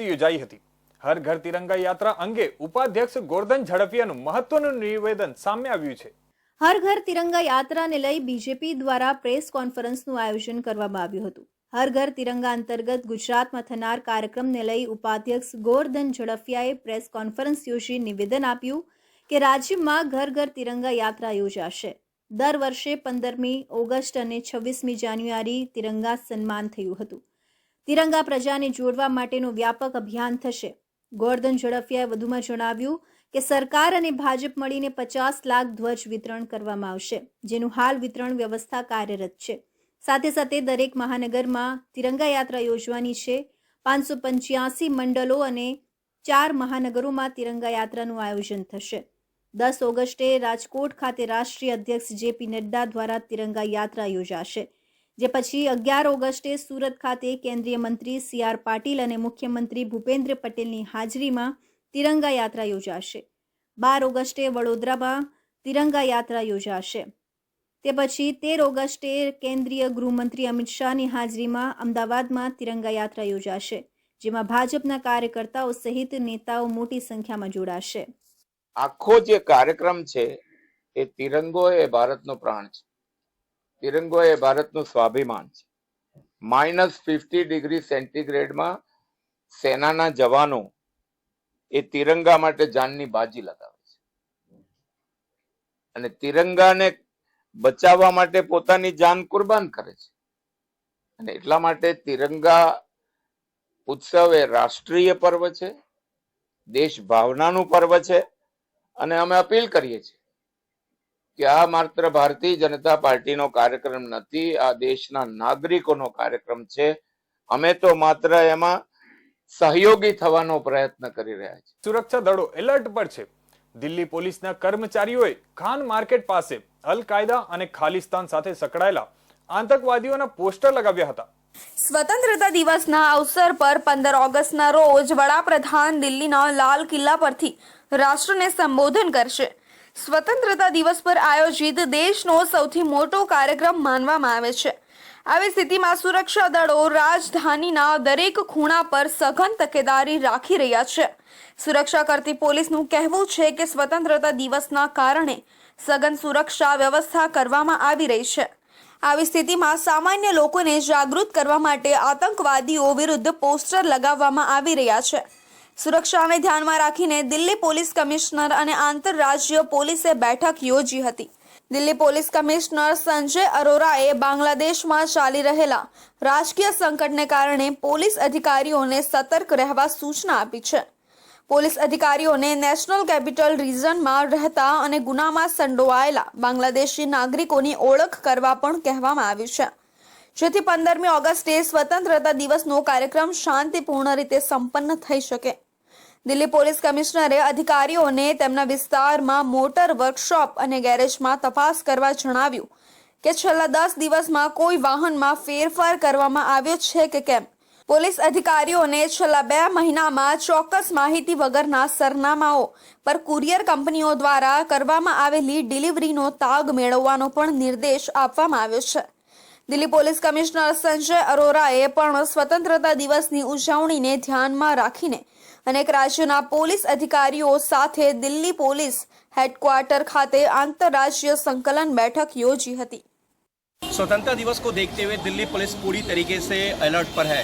યોજાઈ હતી. હર ઘર તિરંગા યાત્રા અંગે ઉપાધ્યક્ષ ગોરધન ઝડફિયાનું મહત્વનું નિવેદન સામે આવ્યું છે. હર ઘર તિરંગા યાત્રાને લઈ બીજેપી દ્વારા પ્રેસ કોન્ફરન્સનું આયોજન કરવામાં આવ્યું હતું. હર ઘર તિરંગા અંતર્ગત ગુજરાતમાં થનાર કાર્યક્રમને લઈ ઉપાધ્યક્ષ ગોરધન ઝડફિયાએ પ્રેસ કોન્ફરન્સ યોજી નિવેદન આપ્યું કે રાજ્યમાં ઘર ઘર તિરંગા યાત્રા યોજાશે. દર વર્ષે પંદરમી ઓગસ્ટ અને છવ્વીસમી જાન્યુઆરી તિરંગા સન્માન થયું હતું. તિરંગા પ્રજાને જોડવા માટેનું વ્યાપક અભિયાન થશે. ગોરધન ઝડફિયાએ વધુમાં જણાવ્યું કે સરકાર અને ભાજપ મળીને પચાસ લાખ ધ્વજ વિતરણ કરવામાં આવશે, જેનું હાલ વિતરણ વ્યવસ્થા કાર્યરત છે. સાથે સાથે દરેક મહાનગરમાં તિરંગા યાત્રા યોજવાની છે. પાંચસો પંચ્યાસી મંડળો અને ચાર મહાનગરોમાં તિરંગા યાત્રાનું આયોજન થશે. દસ ઓગસ્ટે રાજકોટ ખાતે રાષ્ટ્રીય અધ્યક્ષ જેપી નડ્ડા દ્વારા તિરંગા યાત્રા યોજાશે. જે પછી અગિયાર ઓગસ્ટે સુરત ખાતે કેન્દ્રીય મંત્રી સી આર પાટીલ અને મુખ્યમંત્રી ભૂપેન્દ્ર પટેલની હાજરીમાં તિરંગા યાત્રા યોજાશે. બાર ઓગસ્ટે વડોદરામાં તિરંગા યાત્રા યોજાશે. તે પછી તેર ઓગસ્ટે કેન્દ્રીય ગૃહમંત્રી અમિત શાહની હાજરીમાં અમદાવાદમાં તિરંગા યાત્રા યોજાશે, જેમાં ભાજપના કાર્યકર્તાઓ સહિત નેતાઓ મોટી સંખ્યામાં જોડાશે. આખો જે કાર્યક્રમ છે, એ તિરંગો એ ભારતનો પ્રાણ છે. તિરંગો એ ભારતનું સ્વાભિમાન છે. માઇનસ ફિફ્ટી ડિગ્રી સેન્ટીગ્રેડમાં સેનાના જવાનો એ તિરંગા માટે જાનની બાજી લગાવે છે. અને તિરંગાને બચાવવા માટે પોતાની જાન કુરબાન કરે છે. અને એટલા માટે તિરંગા ઉત્સવ એ રાષ્ટ્રીય પર્વ છે. દેશ ભાવનાનું પર્વ છે. અને અમે અપીલ કરીએ છીએ કે આ માત્ર ભારતીય જનતા પાર્ટીનો કાર્યક્રમ નથી આ દેશના નાગરિકોનો કાર્યક્રમ છે. અમે તો માત્ર એમાં સહયોગી થવાનો પ્રયત્ન કરી રહ્યા છીએ. સુરક્ષા દળો એલર્ટ પર છે. દિલ્હી પોલીસના કર્મચારીઓએ ખાન માર્કેટ પાસે અલ કાયદા અને ખાલિસ્તાન સાથે સંકળાયેલા આતંકવાદીઓના પોસ્ટર લગાવ્યા હતા. સ્વતંત્રતા દિવસના અવસર પર પંદર ઓગસ્ટના રોજ વડાપ્રધાન દિલ્હીના લાલ કિલ્લા પરથી રાષ્ટ્રને સંબોધન કરશે. સ્વતંત્રતા દિવસ પર આયોજિત દેશનો સૌથી મોટો કાર્યક્રમ માનવામાં આવે છે. આવી સ્થિતિમાં સુરક્ષા દળો રાજધાનીના દરેક ખૂણા પર સઘન તકેદારી રાખી રહ્યા છે. સુરક્ષા કરતી પોલીસનું કહેવું છે કે સ્વતંત્રતા દિવસના કારણે સઘન સુરક્ષા વ્યવસ્થા કરવામાં આવી રહી છે. આવી સ્થિતિમાં સામાન્ય લોકોને જાગૃત કરવા માટે આતંકવાદીઓ વિરુદ્ધ પોસ્ટર લગાવવામાં આવી રહ્યા છે. સુરક્ષાને ધ્યાનમાં રાખીને દિલ્હી પોલીસ કમિશનર અને આંતરરાજ્ય પોલીસે બેઠક યોજી હતી. દિલ્હી પોલીસ કમિશનર સંજય અરોરાએ બાંગ્લાદેશમાં ચાલી રહેલા રાજકીય સંકટને કારણે પોલીસ અધિકારીઓને સતર્ક રહેવા સૂચના આપી છે. પોલીસ અધિકારીઓને નેશનલ કેપિટલ રિજનમાં રહેતા અને ગુનામાં સંડોવાયેલા બાંગ્લાદેશી નાગરિકોની ઓળખ કરવા પણ કહેવામાં આવ્યું છે. જેથી પંદરમી ઓગસ્ટે સ્વતંત્રતા દિવસનો કાર્યક્રમ શાંતિપૂર્ણ રીતે સંપન્ન થઈ શકે. દિલ્હી પોલીસ કમિશનરે અધિકારીઓને તેમના વિસ્તારમાં મોટર વર્કશોપ અને ગેરેજમાં તપાસ કરવા જણાવ્યું કે છેલ્લા દસ દિવસમાં કોઈ વાહનમાં ફેરફાર કરવામાં આવ્યો છે કે કેમ? પોલીસ અધિકારીઓને છેલ્લા બે મહિનામાં ચોક્કસ માહિતી વગરના સરનામાઓ પર કુરિયર કંપનીઓ દ્વારા કરવામાં આવેલી ડિલિવરીનો તાગ મેળવવાનો પણ નિર્દેશ આપવામાં આવ્યો છે. દિલ્હી પોલીસ કમિશનર સંજય અરોરાએ પણ સ્વતંત્રતા દિવસની ઉજવણીને ધ્યાનમાં રાખીને અનેક રાજ્યોના પોલીસ અધિકારીઓ સાથે દિલ્હી પોલીસ હેડક્વાર્ટર ખાતે આંતરરાજ્ય સંકલન બેઠક યોજી હતી स्वतंत्रता दिवस को देखते हुए दिल्ली पुलिस पूरी तरीके से अलर्ट पर है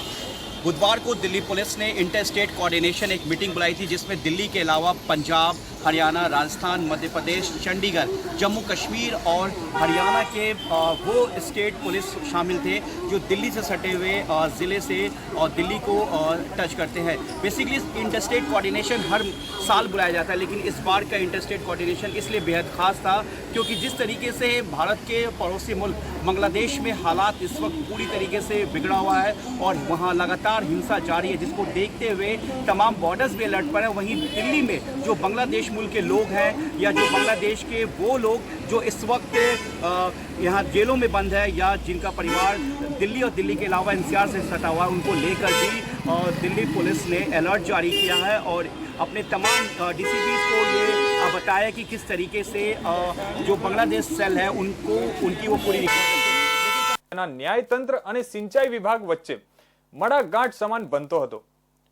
बुधवार को दिल्ली पुलिस ने इंटर स्टेट कोऑर्डिनेशन एक मीटिंग बुलाई थी जिसमें दिल्ली के अलावा पंजाब हरियाणा, राजस्थान, मध्य प्रदेश, चंडीगढ़, जम्मू कश्मीर और हरियाणा के वो स्टेट पुलिस शामिल थे जो दिल्ली से सटे हुए ज़िले से और दिल्ली को टच करते हैं। बेसिकली इंटर स्टेट कोऑर्डिनेशन हर साल बुलाया जाता है, लेकिन इस बार का इंटर स्टेट कोऑर्डिनेशन इसलिए बेहद खास था क्योंकि जिस तरीके से भारत के पड़ोसी मुल्क बांग्लादेश में हालात इस वक्त पूरी तरीके से बिगड़ा हुआ है और वहाँ लगातार हिंसा जारी है, जिसको देखते हुए तमाम बॉर्डर्स भी अलर्ट पर हैं। वहीं दिल्ली में जो बांग्लादेश मुल्क के लोग हैं या जो बांग्लादेश के वो लोग जो इस वक्त अ, यहाँ जेलों में बंद है या जिनका परिवार दिल्ली और दिल्ली के अलावा एनसीआर से सटा हुआ है उनको लेकर भी अ, दिल्ली पुलिस ने अलर्ट जारी किया है और अपने तमाम डीसीपीज को ये अ, बताया कि किस तरीके से अ, जो बांग्लादेश सेल है उनको उनकी वो पूरी ના ન્યાયતંત્ર અને સિંચાઈ વિભાગ વચ્ચે મડાગાંઠ સમાન બનતો હતો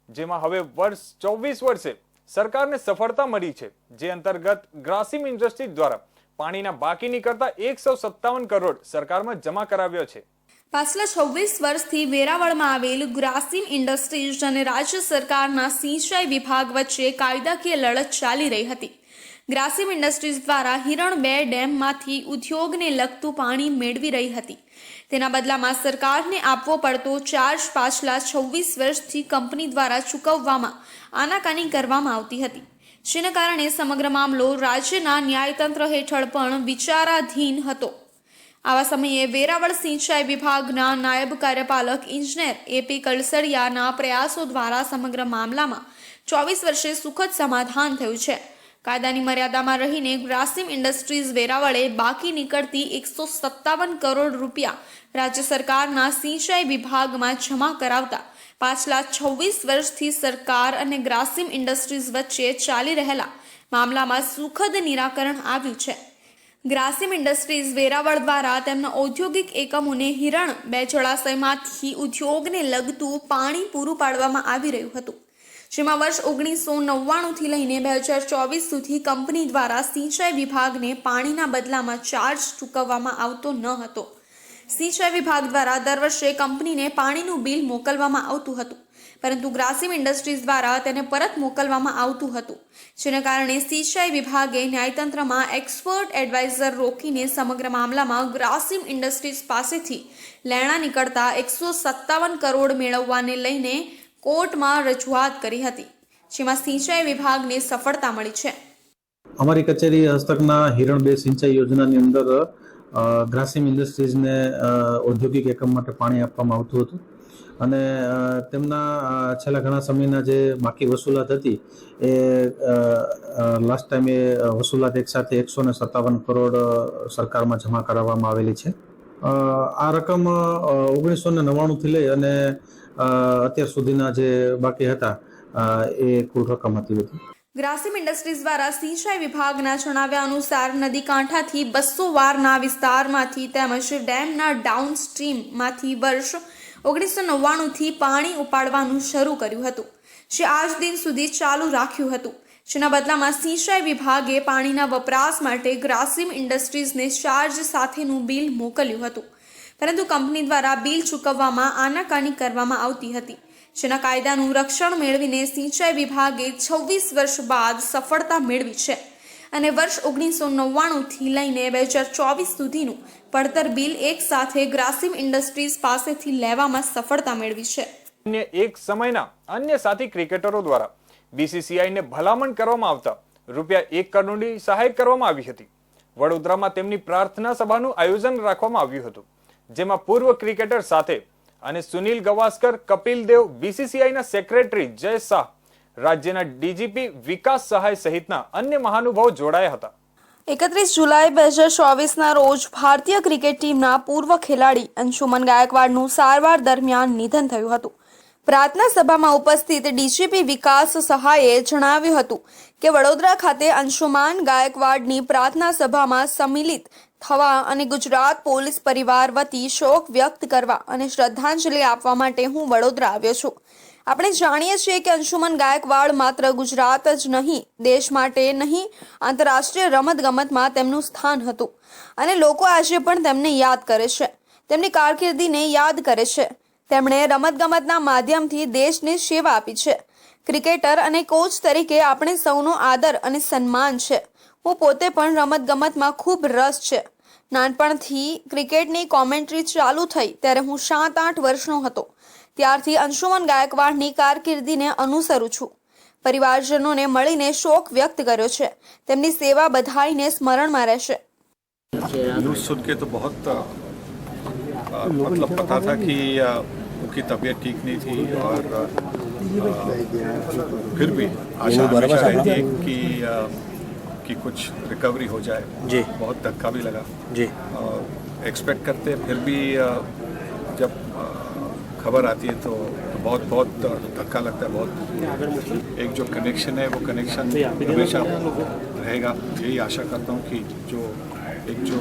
જેમાં હવે વર્ષ ચોવીસ વર્ષે સરકારને સફળતા મળી છે, જે અંતર્ગત ગ્રાસિમ ઇન્ડસ્ટ્રીઝ દ્વારા પાણીના બાકી નીકળતા એકસો સત્તાવન કરોડ સરકારમાં જમા કરાવ્યો છે. પાછલા છવ્વીસ વર્ષથી વેરાવળમાં આવેલ ગ્રાસિમ ઇન્ડસ્ટ્રીઝ અને રાજ્ય સરકારના સિંચાઈ વિભાગ વચ્ચે કાયદાકીય લડત ચાલી રહી હતી. ગ્રાસિમ ઇન્ડસ્ટ્રીઝ દ્વારા હિરણ બે ડેમમાંથી ઉદ્યોગને લગતું પાણી મેળવી રહી હતી. તેના બદલામાં સરકારને આપવો પડતો ચાર્જ પાછલા છવ્વીસ વર્ષથી કંપની દ્વારા ચૂકવવામાં આનાકાની કરવામાં આવતી હતી. જેના કારણે સમગ્ર મામલો રાજ્યના ન્યાયતંત્ર હેઠળ પણ વિચારાધીન હતો. આવા સમયે વેરાવળ સિંચાઈ વિભાગના નાયબ કાર્યપાલક ઇજનેર એપી કલસરિયાના પ્રયાસો દ્વારા સમગ્ર મામલામાં ચોવીસ વર્ષે સુખદ સમાધાન થયું છે. કાયદાની મર્યાદામાં રહીને ગ્રાસિમ ઇન્ડસ્ટ્રીઝ વેરાવળે બાકી નીકળતી એકસો સત્તાવન કરોડ રૂપિયા રાજ્ય સરકારના સિંચાઈ વિભાગમાં જમા કરાવતા. પાછલા છવ્વીસ વર્ષથી સરકાર અને ગ્રાસિમ ઇન્ડસ્ટ્રીઝ વચ્ચે ચાલી રહેલા મામલામાં સુખદ નિરાકરણ આવ્યું છે. ગ્રાસિમ ઇન્ડસ્ટ્રીઝ વેરાવળ દ્વારા તેમના ઔદ્યોગિક એકમોને હિરણ, બે જળાશયમાંથી ઉદ્યોગને લગતું પાણી પૂરું પાડવામાં આવી રહ્યું હતું. જેમાં વર્ષ ઓગણીસો નવ્વાણુંથી લઈને બે હજાર ચોવીસ સુધી કંપની દ્વારા સિંચાઈ વિભાગને પાણીના બદલામાં ચાર્જ ચૂકવવામાં આવતો ન હતો. સિંચાઈ વિભાગ દ્વારા દર વર્ષે કંપનીને પાણીનું બિલ મોકલવામાં આવતું હતું, પરંતુ ગ્રાસિમ ઇન્ડસ્ટ્રીઝ દ્વારા તેને પરત મોકલવામાં આવતું હતું, જેને કારણે સિંચાઈ વિભાગે ન્યાયતંત્રમાં એક્સપર્ટ એડવાઇઝર રોકીને સમગ્ર મામલામાં ગ્રાસિમ ઇન્ડસ્ટ્રીઝ પાસેથી લેણા નીકળતા એકસો સત્તાવન કરોડ મેળવવાને લઈને કોર્ટમાં રજૂઆત કરી હતી, જેમાં સિંચાઈ વિભાગને સફળતા મળી છે. અમારી કચેરી હસ્તકના હિરણ બે સિંચાઈ યોજનાની અંદર ગ્રાસિમ ઇન્ડસ્ટ્રીઝને ઔદ્યોગિક એકમ માટે પાણી આપવામાં આવતું હતું. અને તેમના છેલ્લા ઘણા સમયના જે બાકી વસૂલાત હતી, એ લાસ્ટ ટાઈમ એ વસૂલાત એકસાથે એકસો ને સત્તાવન કરોડ સરકારમાં જમા કરાવવામાં આવેલી છે. આ રકમ ઓગણીસો ને નવ્વાણુંથી લઈ અને અત્યાર સુધીના જે બાકી હતા એ કુલ રકમ હતી બધી. ગ્રાસિમ ઇન્ડસ્ટ્રીઝ દ્વારા સિંચાઈ વિભાગના જણાવ્યા અનુસાર નદી કાંઠાથી બસો વારના વિસ્તારમાંથી તેમજ ડેમના ડાઉન સ્ટ્રીમમાંથી વર્ષ ઓગણીસો નવ્વાણુંથી પાણી ઉપાડવાનું શરૂ કર્યું હતું, જે આજ દિન સુધી ચાલુ રાખ્યું હતું. જેના બદલામાં સિંચાઈ વિભાગે પાણીના વપરાશ માટે ગ્રાસિમ ઇન્ડસ્ટ્રીઝને ચાર્જ સાથેનું બિલ મોકલ્યું હતું. પરંતુ કંપની દ્વારા બિલ ચૂકવવામાં આનાકાની કરવામાં આવતી હતી. જેના કાયદાનું રક્ષણ મેળવીને સિંચાઈ વિભાગે છવ્વીસ વર્ષ બાદ સફળતા મેળવી છે. અને વર્ષ ઓગણીસો નવ્વાણુંથી લઈને બે હજાર ચોવીસ સુધીનું પડતર બિલ એક સાથે ગ્રાસિમ ઇન્ડસ્ટ્રીઝ પાસેથી લેવામાં સફળતા મેળવી છે. અન્ય એક સમયના અન્ય સાથી ક્રિકેટરો દ્વારા બીસીસીઆઈને ભલામણ કરવામાં આવતા રૂપિયા એક કરોડની સહાય કરવામાં આવી હતી. વડોદરામાં તેમની પ્રાર્થના સભાનું આયોજન રાખવામાં આવ્યું હતું. જેમાં પૂર્વ ક્રિકેટર સાથે અને સુનિલ ગવાસ્કર, કપિલ દેવ બીસીસીઆઈના સેક્રેટરી જય શાહ, રાજ્યના ડીજીપી વિકાસ સહાય સહિતના અન્ય મહાનુભાવો જોડાયા હતા. એકત્રીસ જુલાઈ બે હજાર ચોવીસના રોજ ભારતીય ક્રિકેટ ટીમના પૂર્વ ખેલાડી અંશુમન ગાયકવાડનું સારવાર દરમિયાન નિધન થયું હતું. પ્રાર્થના સભામાં ઉપસ્થિત ડીજીપી વિકાસ સહાયે જણાવ્યું હતું કે વડોદરા ખાતે અંશુમાન ગાયકવાડની પ્રાર્થના સભામાં સંમિલિત થવા અને ગુજરાત પોલીસ પરિવાર વતી શોક વ્યક્ત કરવા અને શ્રદ્ધાંજલિ આપવા માટે હું વડોદરા આવ્યો છું. આપણે જાણીએ છીએ કે અંશુમન ગાયકવાડ માત્ર ગુજરાત જ નહીં, દેશ માટે નહીં, આંતરરાષ્ટ્રીય રમતગમતમાં તેમનું સ્થાન હતું અને લોકો આજે પણ તેમને યાદ કરે છે. તેમની કારકિર્દીને યાદ કરે છે. તેમણે રમતગમતના માધ્યમથી દેશને સેવા આપી છે. ક્રિકેટર અને કોચ તરીકે આપણે સૌનો આદર અને સન્માન છે. હું પોતે પણ રમતગમતમાં ખૂબ રસ છે નાનપણથી ક્રિકેટની કોમેન્ટ્રી ચાલુ થઈ ત્યારે હું સાત આઠ વર્ષનો હતો ત્યારથી અંશુમન ગાયકવાડની કારકિર્દીને અનુસરું છું પરિવારજનોને મળીને શોક વ્યક્ત કર્યો છે તેમની સેવા બધાઈને સ્મરણમાં રહેશે न्यूज़ सुन के तो बहुत अ, अ, मतलब पता था कि अ, उनकी तबीयत ठीक नहीं थी और अ, अ, फिर भी आशा हमेशा रहती है कि अ, कि कुछ रिकवरी हो जाए। जी। बहुत धक्का भी लगा। जी। और एक्सपेक्ट करते फिर भी जब खबर आती है तो बहुत बहुत धक्का लगता है बहुत। एक जो कनेक्शन है वो कनेक्शन हमेशा रहेगा। यही आशा करता हूँ कि जो एक जो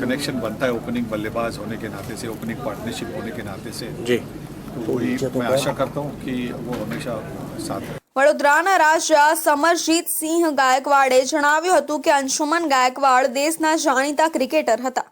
कनेक्शन बनता है ओपनिंग बल्लेबाज होने के नाते से ओपनिंग पार्टनरशिप होने के नाते से जी। तो वही मैं आशा करता हूँ कि वो हमेशा साथ रहे। વડોદરાના રાજા સમરજીત સિંહ ગાયકવાડે જણાવ્યું હતું કે અંશુમન ગાયકવાડ દેશના જાણીતા ક્રિકેટર હતા.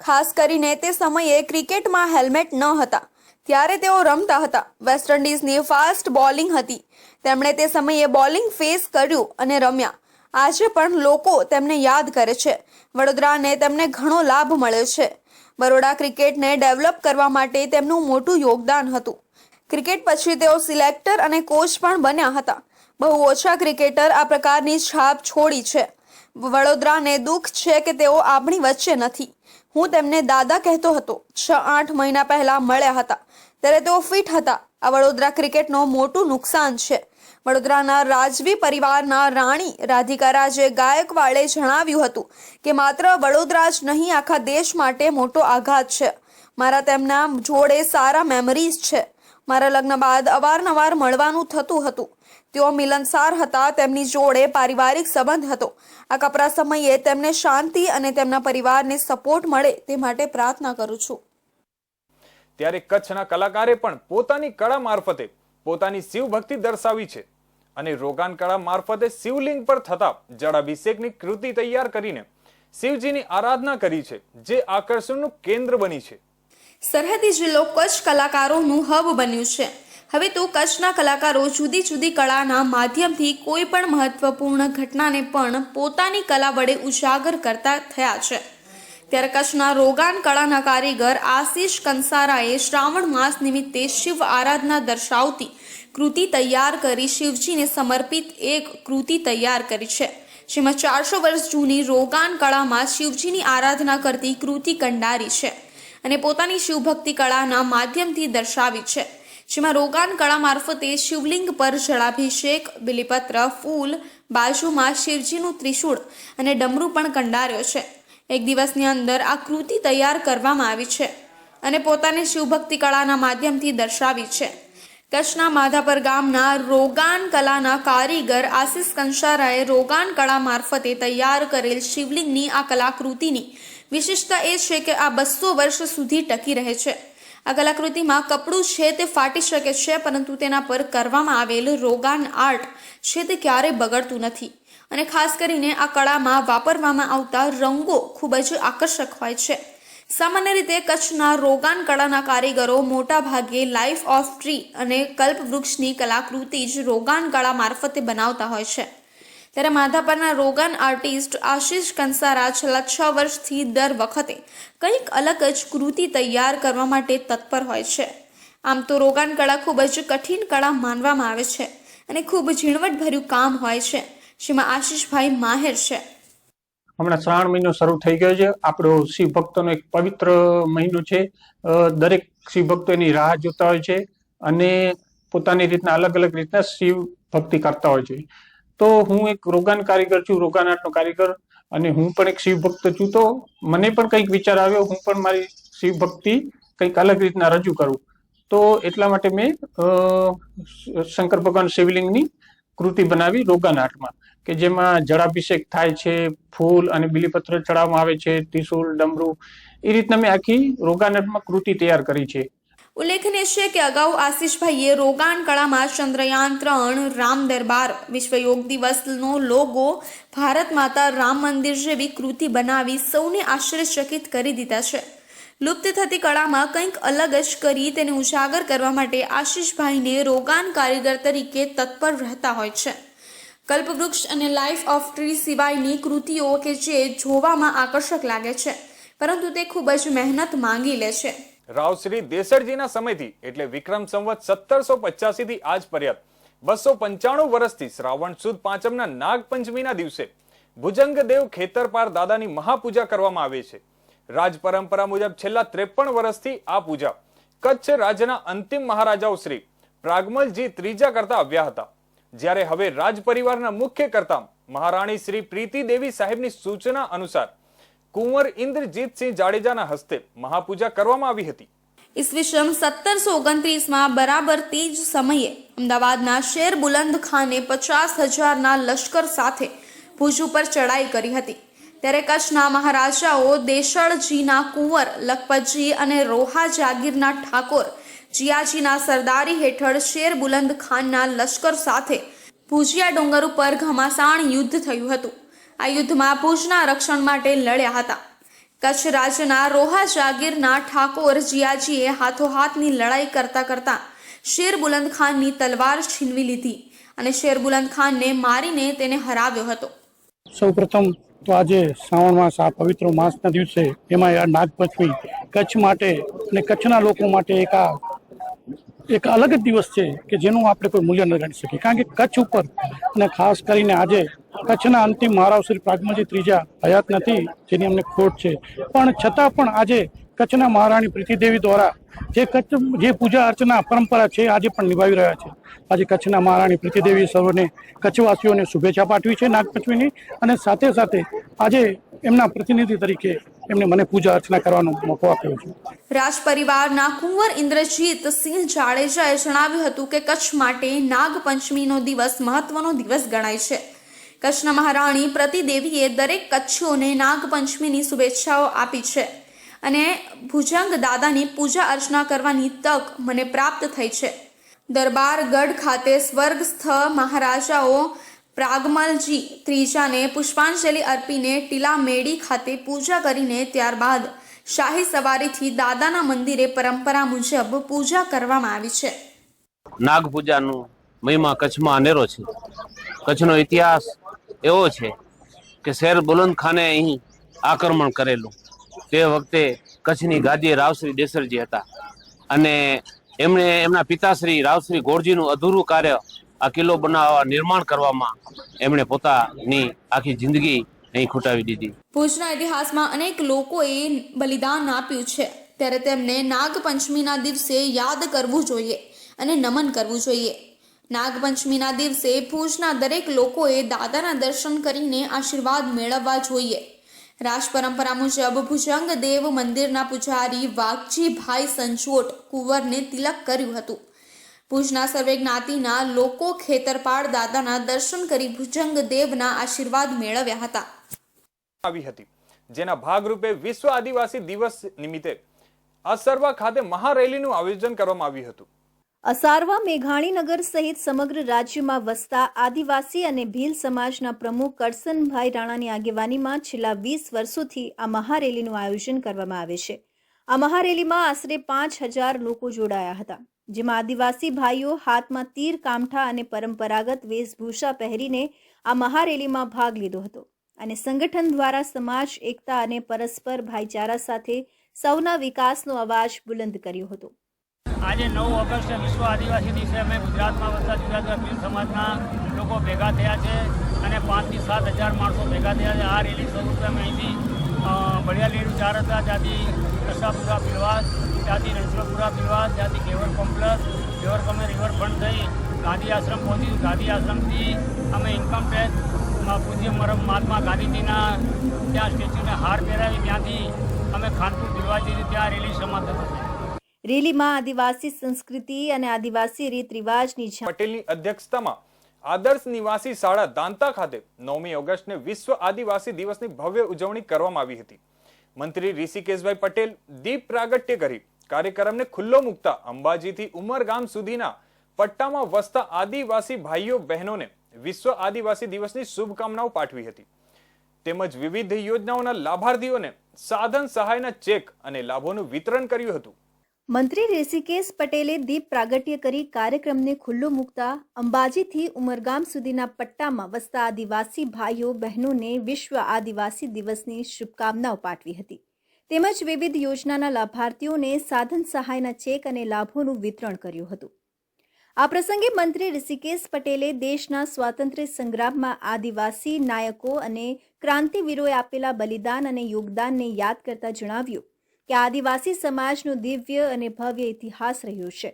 ખાસ કરીને તે સમયે ક્રિકેટમાં હેલ્મેટ ન હતા. ત્યારે તેઓ રમતા હતા. વેસ્ટ ઇન્ડિઝની ફાસ્ટ બોલિંગ હતી. તેમણે તે સમયે બોલિંગ ફેસ કર્યું અને રમ્યા. આજે પણ લોકો તેમને યાદ કરે છે. વડોદરાને તેમને ઘણો લાભ મળ્યો છે. બરોડા ક્રિકેટને ડેવલપ કરવા માટે તેમનું મોટું યોગદાન હતું. ક્રિકેટ પછી તેઓ સિલેક્ટર અને કોચ પણ બન્યા હતા. બહુ ઓછા ક્રિકેટર આ પ્રકારની છાપ છોડી છે. વડોદરાને દુઃખ છે કે તેઓ આપણી વચ્ચે નથી. હું તેમને દાદા કહેતો હતો. છ આઠ મહિના પહેલા મળ્યા હતા. ત્યારે તેઓ ફિટ હતા. આ વડોદરા ક્રિકેટનો મોટું નુકસાન છે. વડોદરાના રાજવી પરિવારના રાણી રાધિકા રાજે ગાયકવાડે જણાવ્યું હતું કે માત્ર વડોદરા જ નહીં, આખા દેશ માટે મોટો આઘાત છે. મારા તેમના જોડે સારા મેમરીઝ છે. મારા લગ્ન બાદ અવારનવાર મળવાનું થતું હતું. તેઓ મિલનસાર હતા, તેમની જોડે પારિવારિક સંબંધ હતો. આ કપરા સમયે તેમને શાંતિ અને તેમના પરિવારને સપોર્ટ મળે તે માટે પ્રાર્થના કરું છું. ત્યારે કચ્છના કલાકારે પણ પોતાની કળા મારફતે પોતાની શિવ ભક્તિ દર્શાવી છે અને રોગાન કળા મારફતે શિવલિંગ પર થતા જળાભિષેકની કૃતિ તૈયાર કરીને શિવજીની આરાધના કરી છે, જે આકર્ષણનું કેન્દ્ર બની છે. સરહદી જિલ્લો કચ્છ કલાકારોનું હબ બન્યું છે. હવે તો કચ્છના કલાકારો જુદી જુદી કળાના માધ્યમથી કોઈ પણ મહત્વપૂર્ણ ઘટનાને પણ પોતાની કલા વડે ઉજાગર કરતા થયા છે. ત્યારે કચ્છના રોગાન કળાના કારીગર આશીષ કંસારાએ શ્રાવણ માસ નિમિત્તે શિવ આરાધના દર્શાવતી કૃતિ તૈયાર કરી શિવજીને સમર્પિત એક કૃતિ તૈયાર કરી છે. જેમાં ચારસો વર્ષ જૂની રોગાન કળામાં શિવજીની આરાધના કરતી કૃતિ કંડારી છે. અને પોતાની શિવભક્તિ કળાના માધ્યમથી દર્શાવી છે. જેમાં રોગાન કળા મારફતે શિવલિંગ પર જળાભિષેક, બિલીપત્ર, ફૂલ, બાજુમાં શિવજીનું ત્રિશૂળ અને ડમરું પણ કંડાર્યો છે. એક દિવસની અંદર આ કૃતિ તૈયાર કરવામાં આવી છે અને પોતાની શિવભક્તિ કળાના માધ્યમથી દર્શાવી છે. કચ્છના માધાપર ગામના રોગાન કલાના કારીગર આશિષ કંસારાએ રોગાન કળા મારફતે તૈયાર કરેલ શિવલિંગની આ કલાકૃતિની વિશેષતા એ છે કે આ બસો વર્ષ સુધી ટકી રહે છે. આ કલાકૃતિમાં કપડું છે તે ફાટી શકે છે, પરંતુ તેના પર કરવામાં આવેલ રોગાન આર્ટ છે તે ક્યારેય બગડતું નથી. અને ખાસ કરીને આ કળામાં વાપરવામાં આવતા રંગો ખૂબ જ આકર્ષક હોય છે. સામાન્ય રીતે કચ્છના રોગાન કળાના કારીગરો મોટા ભાગે લાઈફ ઓફ ટ્રી અને કલ્પ વૃક્ષની કલાકૃતિ જ રોગાન કળા મારફતે બનાવતા હોય છે. ત્યારે માધાપરના રોગન આર્ટિસ્ટ આશિષ કંસારા છેલ્લા છ વર્ષથી દર વખતે કંઈક અલગ જ કૃતિ તૈયાર કરવા માટે તત્પર હોય છે. આમ તો રોગાન કળા ખૂબ જ કઠિન કળા માનવામાં આવે છે અને ખૂબ ઝીણવટભર્યું કામ હોય છે. જેમાં આશિષભાઈ માહેર છે. હમણાં શ્રાવણ મહિનો શરૂ થઈ ગયો છે. આપણો શિવ ભક્તોનો એક પવિત્ર મહિનો છે. દરેક શિવ ભક્તો એની રાહ જોતા હોય છે અને પોતાની રીતના અલગ અલગ રીતના શિવ ભક્તિ કરતા હોય છે. તો હું એક રોગાન કારીગર છું રોગાન આર્ટનો કારીગર. અને હું પણ એક શિવ ભક્ત છું. તો મને પણ કંઈક વિચાર આવ્યો, હું પણ મારી શિવ ભક્તિ કંઈક અલગ રીતના રજૂ કરું. તો એટલા માટે મેં શંકર ભગવાન શિવલિંગની કૃતિ બનાવી રોગાન આર્ટમાં કે જેમાં જળાભિષેક થાય છે, ફૂલ અને બીલીપત્ર ચડાવવામાં આવે છે ત્રિશુલ ડમરું. એ રીતના મેં આખી રોગાન આર્ટમાં કૃતિ તૈયાર કરી છે. ઉલ્લેખનીય છે કે અગાઉ આશિષભાઈએ રોગાણ કળામાં ચંદ્રયાન ત્રણ, રામ દરબાર વિશ્વ યોગ દિવસનો લોગો ભારત માતા રામ મંદિર જેવી કૃતિ બનાવી સૌને આશ્ચર્યચકિત કરી દીધા છે. લુપ્ત થતી કળામાં કંઈક અલગ જ કરી તેને ઉજાગર કરવા માટે આશિષભાઈને રોગાન કારીગર તરીકે તત્પર રહેતા હોય છે. કલ્પવૃક્ષ અને લાઈફ ઓફ ટ્રી સિવાયની કૃતિઓ કે જે જોવામાં આકર્ષક લાગે છે, પરંતુ તે ખૂબ જ મહેનત માંગી લે છે. રાવશ્રી દેસરજીના સમયથી, એટલે વિક્રમ સંવત સત્તરસો પચાસી થી આજ પર્યંત. બસો પંચાણું વર્ષથી શ્રાવણ સુદ પાંચમના નાગપંચમીના દિવસે ભુજંગદેવ ખેતરપાર દાદાની મહાપૂજા કરવામાં આવે છે. રાજ પરંપરા મુજબ છેલ્લા ત્રેપન વર્ષથી આ પૂજા કચ્છ રાજ્યના અંતિમ મહારાજાઓ શ્રી પ્રાગમલજી ત્રીજા કરતા આવ્યા હતા. જ્યારે હવે રાજ પરિવારના મુખ્ય કરતા મહારાણી શ્રી પ્રીતિ દેવી સાહેબની સૂચના અનુસાર કુંવર ઇન્દ્રજીતસિંહ જાડેજાના હસ્તે મહાપૂજા કરવામાં આવી હતી. ઈસવીસન સત્તરસો ઓગણત્રીસમાં બરાબર તે જ સમયે અમદાવાદના શેર બુલંદ ખાને પચાસ હજારના લશ્કર સાથે ભુજ ઉપર ચડાઈ કરી હતી. ત્યારે કચ્છના મહારાજાઓ દેશળજીના કુંવર, લખપતજી અને રોહા જાગીરના ઠાકોર, જિયાજીના સરદારી હેઠળ શેર બુલંદ ખાનના લશ્કર સાથે ભુજિયા ડુંગર ઉપર ઘમાસાણ યુદ્ધ થયું હતું. આ યુદ્ધમાં ભુજના રક્ષણ માટે લડ્યા હતા. કચ્છ રાજ્યના રોહા જાગીરના ઠાકોર જીયાજીએ હાથોહાથની લડાઈ કરતા કરતા શેર બુલંદ ખાનની તલવાર છીનવી લીધી અને શેર બુલંદ ખાનને મારીને તેને હરાવ્યો હતો. સૌપ્રથમ તો આજે શ્રાવણ માસ, આ પવિત્ર માસના દિવસે એમાં આ નાગપંચમી કચ્છ માટે અને કચ્છના લોકો માટે એક આ એક અલગ જ દિવસ છે કે જેનું આપણે કોઈ મૂલ્ય ન ગણી શકીએ. કારણ કે કચ્છ ઉપર અને ખાસ કરીને આજે કચ્છના અંતિમ મહારાવ શ્રી પ્રાગમજી ત્રીજા હયાત નથી, જેની અમને ખોટ છે. પણ છતાં પણ આજે કચ્છના મહારાણી પ્રીતિદેવી દ્વારા જે કચ્છ, જે પૂજા અર્ચના પરંપરા છે, આજે પણ નિભાવી રહ્યા છે. આજે કચ્છના મહારાણી પ્રીતિદેવી સૌને કચ્છવાસીઓને શુભેચ્છા પાઠવી છે નાગપંચમીની અને સાથે સાથે આજે એમના પ્રતિનિધિ તરીકે એમને મને પૂજા અર્ચના કરવાનો મોકો આપ્યો છે. રાજ પરિવારના કુંવર ઇન્દ્રજીત સિંહ જાડેજાએ જણાવ્યું હતું કે કચ્છ માટે નાગપંચમીનો દિવસ મહત્વનો દિવસ ગણાય છે. કચ્છના મહારાણી પ્રતિદેવીએ દરેક કચ્છીઓને નાગપંચમીની શુભેચ્છાઓ આપી છે અને ભુજંગ દાદાની પૂજા અર્ચના કરવાની તક મને પ્રાપ્ત થઈ છે. દરબાર ગઢ ખાતે સ્વર્ગસ્થ મહારાજાઓ પ્રાગમલજી ત્રીજાને પુષ્પાંજલિ અર્પીને ટીલા મેડી ખાતે પૂજા કરીને ત્યારબાદ શાહી સવારીથી દાદાના મંદિરે પરંપરા મુજબ પૂજા કરવામાં આવી છે. નાગ પૂજાનું મહિમા કચ્છમાં અનેરો છે. કચ્છનો ઇતિહાસ એવો છે કે શેર બુલંદ ખાને અહીં આક્રમણ કરેલું. તે વખતે કચ્છની ગાદી રાવશ્રી દેસરજી હતા. અને એમણે એમના પિતાશ્રી રાવશ્રી ગોરજીનું અધૂરું કાર્ય આ કિલ્લો બનાવવા, નિર્માણ કરવામાં એમણે પોતાની આખી જિંદગી અહીં ખૂટાવી દીધી. ભુજના ઇતિહાસમાં અનેક લોકોએ બલિદાન આપ્યું છે. ત્યારે તેમને નાગપંચમીના દિવસે યાદ કરવું જોઈએ અને નમન કરવું જોઈએ. નાગપંચમીના દિવસે ભુજના દરેક લોકોએ દાદાના દર્શન કરીને આશીર્વાદ મેળવવા જોઈએ. રાજ પરંપરા મુજબ ભુજંગ દેવ મંદિરના પૂજારી વાઘજીભાઈ સંચોટ કુંવરને તિલક કર્યું હતું. ભુજના સર્વે જ્ઞાતિના લોકો ખેતરપાળ દાદાના દર્શન કરી ભુજંગ દેવના આશીર્વાદ મેળવ્યા હતા. આવી હતી. જેના ભાગરૂપે વિશ્વ આદિવાસી દિવસ નિમિત્તે અસરવા ખાતે મહારેલીનું આયોજન કરવામાં આવ્યું હતું. અસારવા મેઘાણીનગર સહિત સમગ્ર રાજ્યમાં વસતા આદિવાસી અને ભીલ સમાજના પ્રમુખ કરસનભાઈ રાણાની આગેવાનીમાં છેલ્લા વીસ વર્ષોથી આ મહારેલીનું આયોજન કરવામાં આવે છે. આ મહારેલીમાં આશરે પાંચ હજાર લોકો જોડાયા હતા. જેમાં આદિવાસી ભાઈઓ હાથમાં તીર, કામઠા અને પરંપરાગત વેશભૂષા પહેરીને આ મહારેલીમાં ભાગ લીધો હતો અને સંગઠન દ્વારા સમાજ, એકતા અને પરસ્પર ભાઈચારા સાથે સૌના વિકાસનો અવાજ બુલંદ કર્યો હતો. આજે નવ ઓગસ્ટે વિશ્વ આદિવાસી દિવસે અમે ગુજરાતમાં વસતા જુદા જુદા ભીલ સમાજના લોકો ભેગા થયા છે અને પાંચથી સાત હજાર માણસો ભેગા થયા છે. આ રેલી સ્વરૂપે અમે અહીંથી બળિયા બળિયાલેડુ ચાર હતા ત્યાંથી કસાપુરા પીલવાસ ત્યાંથી રણછોડપુરા પીલવાસ ત્યાંથી કેવર કોમ્પ્લેક્સ કેવર કમે રિવરફ્રન્ટ થઈ ગાંધી આશ્રમ પહોંચી ગાંધી આશ્રમથી અમે ઇન્કમ ટેક્સમાં પૂજ્ય મરમ મહાત્મા ગાંધીજીના ત્યાં સ્ટેચ્યુને હાર પહેરાવી ત્યાંથી અમે ખાનપુર દિલવાજી ત્યાં રેલી સમાપ્ત થશે રેલીમાં આદિવાસી સંસ્કૃતિ અને આદિવાસી રીત રિવાજની પટેલની અધ્યક્ષતામાં આદર્શ નિવાસી શાળા દાંતા ખાતે નવમી ઓગસ્ટને વિશ્વ આદિવાસી દિવસની ભવ્ય ઉજવણી કરવામાં આવી હતી. મંત્રી ઋષિકેશભાઈ પટેલ દીપ પ્રાગટ્ય કરી કાર્યક્રમને ખુલ્લો મૂકતા અંબાજીથી ઉમરગામ સુધીના પટ્ટામાં વસતા આદિવાસી ભાઈઓ બહેનોને વિશ્વ આદિવાસી દિવસની શુભકામનાઓ પાઠવી હતી. તેમજ વિવિધ યોજનાઓના લાભાર્થીઓને સાધન સહાયના ચેક અને લાભોનું વિતરણ કર્યું હતું. મંત્રી ઋષિકેશ પટેલે દીપ પ્રાગટ્ય કરી કાર્યક્રમને ખુલ્લો મૂકતા અંબાજીથી ઉમરગામ સુધીના પટ્ટામાં વસતા આદિવાસી ભાઈઓ બહેનોને વિશ્વ આદિવાસી દિવસની શુભકામનાઓ પાઠવી હતી. તેમજ વિવિધ યોજનાના લાભાર્થીઓને સાધન સહાયના ચેક અને લાભોનું વિતરણ કર્યું હતું. આ પ્રસંગે મંત્રી ઋષિકેશ પટેલે દેશના સ્વાતંત્ર્ય સંગ્રામમાં આદિવાસી નાયકો અને ક્રાંતિવીરોએ આપેલા બલિદાન અને યોગદાનને યાદ કરતા જણાવ્યું કે આદિવાસી સમાજનો દિવ્ય અને ભવ્ય ઇતિહાસ રહ્યો છે.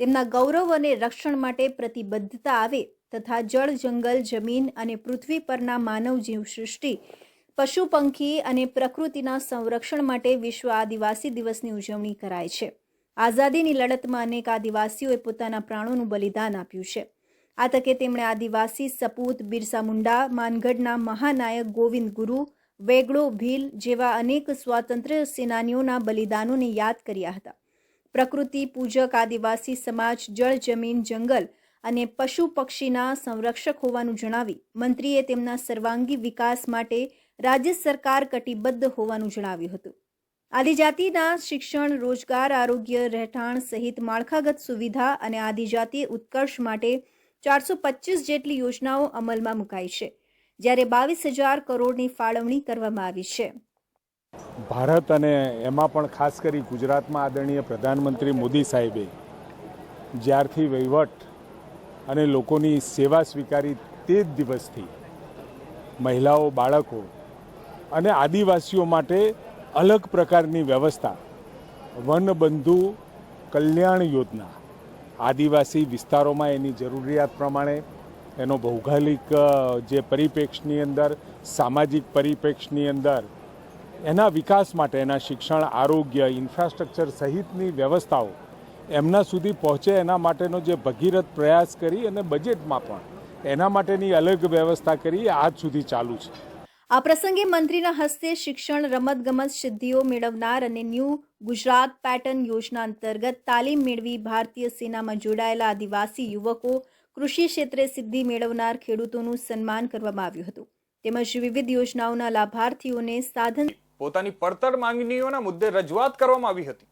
તેમના ગૌરવ અને રક્ષણ માટે પ્રતિબદ્ધતા આવે તથા જળ, જંગલ, જમીન અને પૃથ્વી પરના માનવ જીવ સૃષ્ટિ પશુ પંખી અને પ્રકૃતિના સંરક્ષણ માટે વિશ્વ આદિવાસી દિવસની ઉજવણી કરાય છે. આઝાદીની લડતમાં અનેક આદિવાસીઓએ પોતાના પ્રાણોનું બલિદાન આપ્યું છે. આ તકે તેમણે આદિવાસી સપૂત બિરસા મુંડા, માનગઢના મહાનાયક ગોવિંદ ગુરુ, વેગડો, ભીલ જેવા અનેક સ્વાતંત્ર્ય સેનાનીઓના બલિદાનોને યાદ કર્યા હતા. પ્રકૃતિ, પૂજક, આદિવાસી સમાજ, જળ, જમીન, જંગલ અને પશુ પક્ષીના સંરક્ષક હોવાનું જણાવી મંત્રીએ તેમના સર્વાંગી વિકાસ માટે રાજ્ય સરકાર કટિબદ્ધ હોવાનું જણાવ્યું હતું. આદિજાતિના શિક્ષણ, રોજગાર, આરોગ્ય, રહેઠાણ સહિત માળખાગત સુવિધા અને આદિજાતિ ઉત્કર્ષ માટે ચારસો પચીસ જેટલી યોજનાઓ અમલમાં મુકાઈ છે, જ્યારે બાવીસ હજાર કરોડની ફાળવણી કરવામાં આવી છે. ભારત અને એમાં પણ ખાસ કરી ગુજરાતમાં આદરણીય પ્રધાનમંત્રી મોદી સાહેબે જ્યારથી વહીવટ અને લોકોની સેવા સ્વીકારી તે જ દિવસથી મહિલાઓ, બાળકો અને આદિવાસીઓ માટે અલગ પ્રકારની વ્યવસ્થા. વનબંધુ કલ્યાણ યોજના. આદિવાસી વિસ્તારોમાં એની જરૂરિયાત પ્રમાણે એનો ભૌગોલિક જે પરિપ્રેક્ષની અંદર, સામાજિક પરિપ્રેક્ષની અંદર, એના વિકાસ માટે એના શિક્ષણ, આરોગ્ય, ઇન્ફ્રાસ્ટ્રક્ચર સહિતની વ્યવસ્થાઓ એમના સુધી પહોંચે એના માટેનો જે ભગીરથ પ્રયાસ કરી અને બજેટમાં પણ એના માટેની અલગ વ્યવસ્થા કરી આજ સુધી ચાલુ છે. આ પ્રસંગે મંત્રીના હસ્તે શિક્ષણ રમતગમત સિદ્ધિઓ મેળવનાર અને ન્યૂ ગુજરાત પેટર્ન યોજના અંતર્ગત તાલીમ મેળવી ભારતીય સેનામાં જોડાયેલા આદિવાસી યુવકો કૃષિ ક્ષેત્રે સિદ્ધિ મેળવનાર ખેડૂતોનું સન્માન કરવામાં આવ્યું હતું. તેમજ વિવિધ યોજનાઓના લાભાર્થીઓને સાધન પોતાની પડતર માંગણીઓના મુદ્દે રજૂઆત કરવામાં આવી હતી.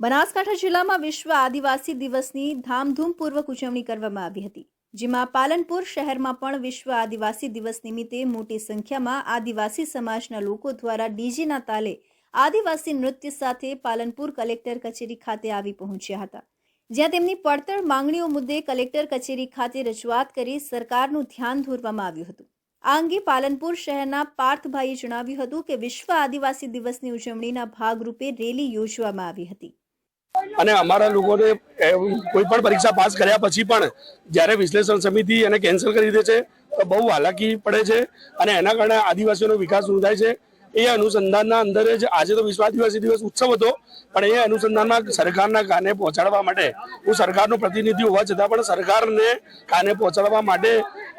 બનાસકાંઠા જિલ્લામાં વિશ્વ આદિવાસી દિવસની ધામધૂમપૂર્વક ઉજવણી કરવામાં આવી હતી. જેમાં પાલનપુર શહેરમાં પણ વિશ્વ આદિવાસી દિવસ નિમિત્તે મોટી સંખ્યામાં આદિવાસી સમાજના લોકો દ્વારા ડીજેના તાલે આદિવાસી નૃત્ય સાથે પાલનપુર કલેક્ટર કચેરી ખાતે આવી પહોંચ્યા હતા. જ્યાં તેમની પડતર માંગણીઓ મુદ્દે કલેક્ટર કચેરી ખાતે રજૂઆત કરી સરકારનું ધ્યાન દોરવામાં આવ્યું હતું. આ અંગે પાલનપુર શહેરના પાર્થભાઈએ જણાવ્યું હતું કે વિશ્વ આદિવાસી દિવસની ઉજવણીના ભાગરૂપે રેલી યોજવામાં આવી હતી. અને અમારા લોકોને કોઈ પણ પરીક્ષા પાસ કર્યા પછી પણ જ્યારે વિશ્લેષણ સમિતિ એને કેન્સલ કરી દે છે, તો બહુ હાલાકી પડે છે અને એના કારણે આદિવાસીઓનો વિકાસ નોંધાય છે. એ અનુસંધાનના અંદર જ આજે તો વિશ્વ આદિવાસી દિવસ ઉત્સવ હતો, પણ એ અનુસંધાનમાં સરકારના કાને પહોંચાડવા માટે, હું સરકારનો પ્રતિનિધિ હોવા છતાં પણ સરકારને કાને પહોંચાડવા માટે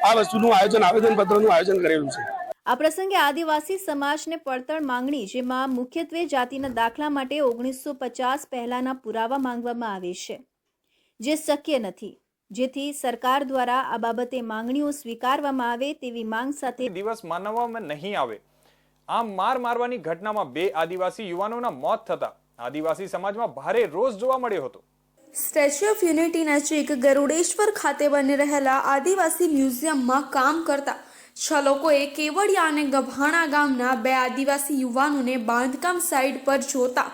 આ વસ્તુનું આયોજન, આવેદનપત્રનું આયોજન કરેલું છે. આ પ્રસંગે આદિવાસી સમાજને પડતર માંગણી જેમાં મુખ્યત્વે જાતિના દાખલા માટે ઓગણીસો પચાસ પહેલાના પુરાવા માંગવામાં આવે છે જે શક્ય નથી. જેથી સરકાર દ્વારા આ બાબતે માંગણીઓ સ્વીકારવામાં આવે તેવી માંગ સાથે દિવસ માનવામાં નહીં આવે. આમ માર મારવાની ઘટનામાં બે આદિવાસી યુવાનોના મોત થતા આદિવાસી સમાજમાં ભારે રોષ જોવા મળ્યો હતો. સ્ટેચ્યુ ઓફ યુનિટી નજીક ગરુડેશ્વર ખાતે બની રહેલા આદિવાસી મ્યુઝિયમમાં કામ કરતા છ લોકોએ કેવડિયા અને ગભાણા ગામના બે આદિવાસી યુવાનોને બાંધકામ સાઇટ પર જોતા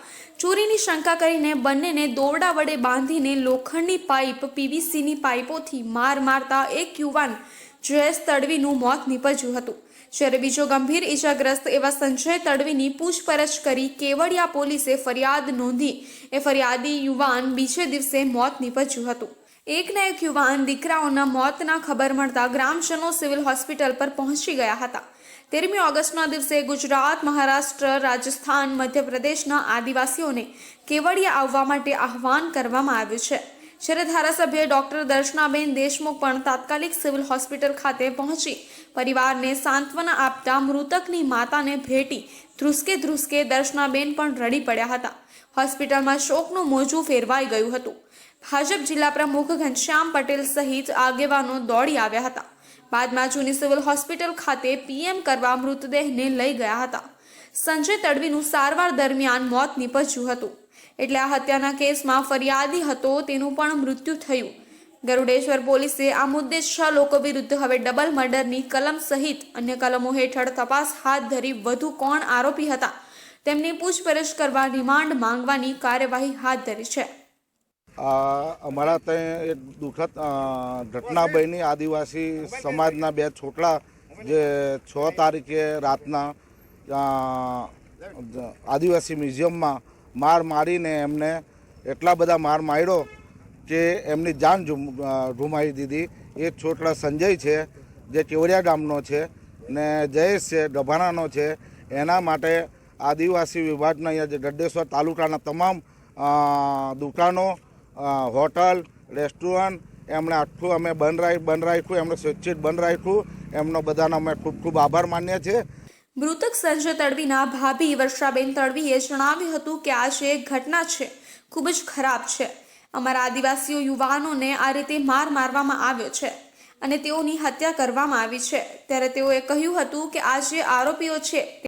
ચોરીની શંકા કરીને બંનેને દોરડા વડે બાંધીને લોખંડની પાઇપ પીવીસીની પાઇપોથી માર મારતા એક યુવાન જયેશ તડવીનું મોત નીપજ્યું હતું. જ્યારે બીજો ગંભીર ઈજાગ્રસ્ત એવા સંજય તડવીની પૂછપરછ કરી કેવડિયા પોલીસે ફરિયાદ નોંધી. એ ફરિયાદી યુવાન બીજે દિવસે મોત નીપજ્યું હતું. એકના એક યુવાન દીકરાઓના મોતના ખબર મળતા ગ્રામજનો સિવિલ હોસ્પિટલ પર પહોંચી ગયા હતા. તેરમી ઓગસ્ટના દિવસે ગુજરાત, મહારાષ્ટ્ર, રાજસ્થાન, મધ્યપ્રદેશના આદિવાસીઓને કેવડિયા આવવા માટે આહવાન કરવામાં આવ્યું છે. જ્યારે ધારાસભ્ય ડોક્ટર દર્શનાબેન દેશમુખ પણ તાત્કાલિક સિવિલ હોસ્પિટલ ખાતે પહોંચી પરિવારને સાંત્વના આપતા મૃતકની માતાને ભેટી ધ્રુસકે ધ્રુસકે દર્શનાબેન પણ રડી પડ્યા હતા. હોસ્પિટલમાં શોકનું મોજું ફેરવાઈ ગયું હતું. ભાજપ જિલ્લા પ્રમુખ ઘનશ્યામ પટેલ સહિત આગેવાનો દોડી આવ્યા હતા. બાદમાં જૂની સિવિલ હોસ્પિટલ ખાતે પીએમ કરવા મૃતદેહને લઈ ગયા હતા. સંજય તડવીનું સારવાર દરમિયાન મોત નીપજ્યું હતું. એટલે આ હત્યાના કેસમાં ફરિયાદી હતો તેનું પણ મૃત્યુ થયું. ગરુડેશ્વર પોલીસે આ મુદ્દે છ લોકો વિરુદ્ધ હવે ડબલ મર્ડરની કલમ સહિત અન્ય કલમો હેઠળ તપાસ હાથ ધરી વધુ કોણ આરોપી હતા. તેમની પૂછપરછ કરવા રિમાન્ડ માંગવાની કાર્યવાહી હાથ ધરી છે. અમારા ત્યાં એક દુઃખદ ઘટના બની આદિવાસી સમાજના બે છોકરા જે છ તારીખે રાતના આદિવાસી મ્યુઝિયમમાં માર મારીને એમને એટલા બધા માર માર્યો કે એમની જાન ઘુમાવી દીધી. એ છોકરા સંજય છે, જે કેવડિયા ગામનો છે ને જયેશ છે, ગભાણાનો છે. એના માટે આદિવાસી વિભાગના અહીંયા જે ગડ્ડેશ્વર તાલુકાના તમામ દુકાનો હોટલ, રેસ્ટોરન્ટ, એમણે આખું અમે બંધ રાખ, બંધ રાખ્યું, એમણે સ્વૈચ્છિક બંધ રાખ્યું. એમનો બધાનો અમે ખૂબ ખૂબ આભાર માનીએ છીએ. મૃતક સંજય તડવીના ભાભી વર્ષાબેન તડવીએ જણાવ્યું હતું કે આ જે ઘટના છે, ખૂબ જ ખરાબ છે. અમારા આદિવાસીઓ યુવાનોને આ રીતે માર મારવામાં આવ્યો છે અને તેઓની હત્યા કરવામાં આવી છે. ત્યારે તેઓએ કહ્યું હતું કે આ જે આરોપીઓ છે